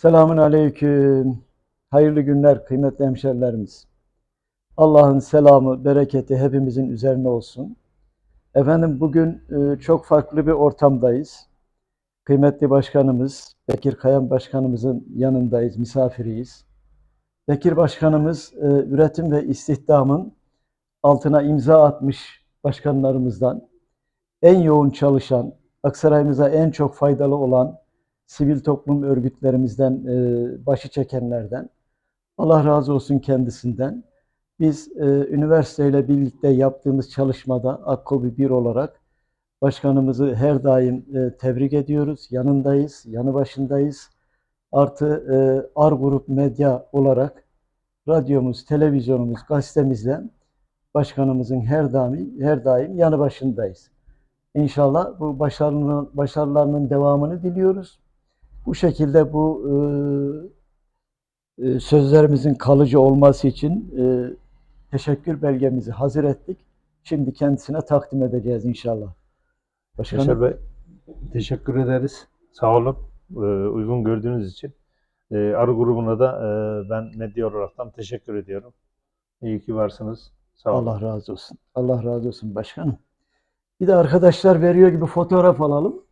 Selamun aleyküm. Hayırlı günler kıymetli hemşerilerimiz. Allah'ın selamı, bereketi hepimizin üzerine olsun. Efendim bugün e, çok farklı bir ortamdayız. Kıymetli başkanımız Bekir Kayan başkanımızın yanındayız, misafiriyiz. Bekir başkanımız e, üretim ve istihdamın altına imza atmış başkanlarımızdan en yoğun çalışan, Aksaray'ımıza en çok faydalı olan sivil toplum örgütlerimizden e, başı çekenlerden. Allah razı olsun kendisinden. Biz e, üniversiteyle birlikte yaptığımız çalışmada Akkobi 1 olarak başkanımızı her daim e, tebrik ediyoruz. Yanındayız, yanı başındayız. Artı e, Ar Grup Medya olarak radyomuz, televizyonumuz, gazetemizle başkanımızın her daim her daim yanı başındayız. İnşallah bu başarının, başarılarının devamını diliyoruz. Bu şekilde bu e, e, sözlerimizin kalıcı olması için e, teşekkür belgemizi hazır ettik. Şimdi kendisine takdim edeceğiz inşallah. Başkanım, Yaşar Bey, teşekkür ederiz. Sağ olun. Ee, uygun gördüğünüz için. Ee, Arı grubuna da e, ben medya olaraktan teşekkür ediyorum. İyi ki varsınız. Sağ olun. Allah razı olsun. Allah razı olsun başkanım. Bir de arkadaşlar veriyor gibi fotoğraf alalım.